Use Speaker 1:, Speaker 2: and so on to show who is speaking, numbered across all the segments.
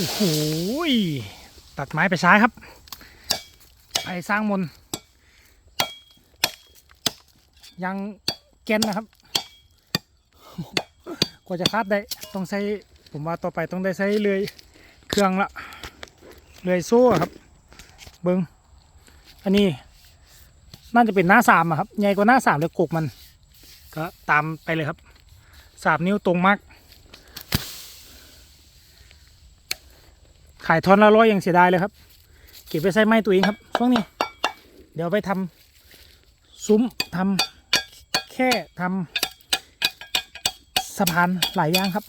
Speaker 1: โอ้โหตัดไม้ไปซ้ายครับ ไปสร้างมน ยังแกนนะครับ กว่าจะคาดได้ต้องใช้ผมว่าต่อไปต้องได้ใช้เลื่อยเครื่องละเลื่อยโซ่ครับ เบิงอันนี้ น่าจะเป็นหน้าสามอะครับ ใหญ่กว่าหน้าสามเลยกกมัน ก็ตามไปเลยครับสามนิ้วตรงมาก ขายทอนละร้อยยังเสียดายเลยครับ เก็บไปใส่ไม้ตัวเองครับช่วงนี้ เดี๋ยวไปทำซุ้มทำแค่ทำสะพานหลายอย่างครับ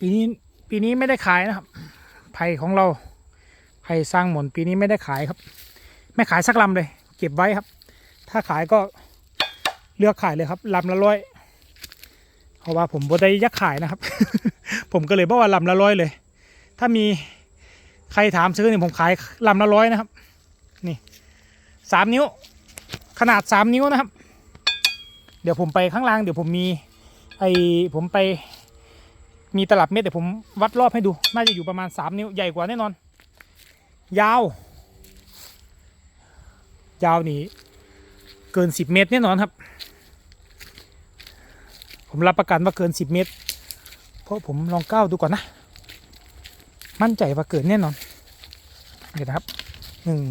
Speaker 1: ปีนี้ปีนี้ไม่ได้ขายนะครับไผ่ของเราไผ่สร้างหมนปีนี้ไม่ได้ขายครับ ไม่ขายสักลำเลย เก็บไว้ครับ ถ้าขายก็เลือกขายเลยครับลำละร้อย เพราะว่าผมบ่ได้ยักขายนะครับ ผมก็เลยบอกว่าลำละร้อยเลย ถ้ามีใครถามซื้อเนี่ยผมขายลำละร้อยนะครับ นี่สามนิ้ว ขนาดสามนิ้วนะครับ เดี๋ยวผมไปข้างล่างเดี๋ยวผมมีไอผมไปมีตลับเม็ดเดี๋ยวผมวัดรอบให้ดู น่าจะอยู่ประมาณสามนิ้วใหญ่กว่าแน่นอน ยาว ยาวนี่เกินสิบเมตรแน่นอนครับ ผมรับประกันว่าเกินสิบเมตร เพราะผมลองก้าวดูก่อนนะ มั่นใจว่าเกินแน่นอน เดี๋ยวนะครับหนึ่ง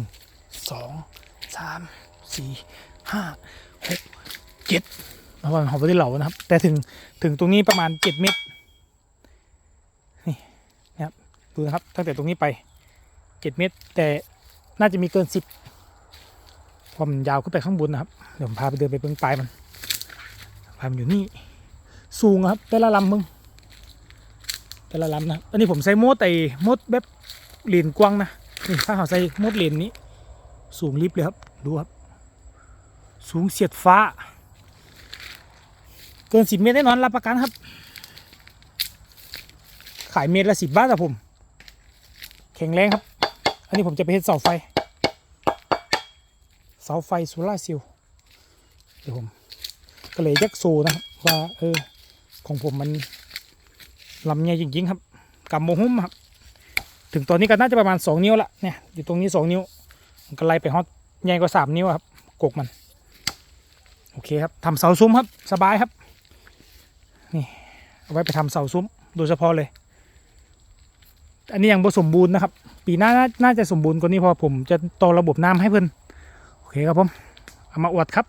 Speaker 1: สองสามสี่ห้าหกเจ็ดเอาว่าเขาไม่ได้เหล่านะครับ แต่ถึงถึงตรงนี้ประมาณเจ็ดเมตร นี่นะครับ ดูนะครับ ตั้งแต่ตรงนี้ไปเจ็ดเมตร แต่น่าจะมีเกินสิบความยาวขึ้นไปข้างบนนะครับ เดี๋ยวผมพาไปเดินไปเบื้องปลายมันปลายมันอยู่นี่ สูงครับ แต่ละลำมึง แต่ละลำนะ อันนี้ผมใส่โมดไอ้โมดแบบเหรียญกว้างนะนี่ถ้าเขาใส่โมดเหรียญนี้ สูงลิบเลยครับ ดูครับ สูงเสียดฟ้า เกินสิบเมตรแน่นอนรับประกันครับ ขายเมตรละสิบบาทอะผม แข็งแรงครับ อันนี้ผมจะไปเฮ็ดเสาไฟ เสาไฟโซล่าเซลล์เดี๋ยวผมก็เลยยักโซนะครับว่าเออ ของผมมันลำใหญ่จริงๆครับกำโมหุ้มครับ ถึงตอนนี้ก็น่าจะประมาณสองนิ้วละเนี่ยอยู่ตรงนี้สองนิ้วก็ไล่ไปฮอตใหญ่กว่าสามนิ้วครับกกมัน โอเคครับทำเสาซุ้มครับสบายครับนี่เอาไว้ไปทำเสาซุ้มโดยเฉพาะเลย อันนี้ยังบ่สมบูรณ์นะครับ ปีหน้าน่านาจะสมบูรณ์กว่านี้พอผมจะต่อระบบน้ำให้เพื่อนโอเคครับผมเอามาอวดครับ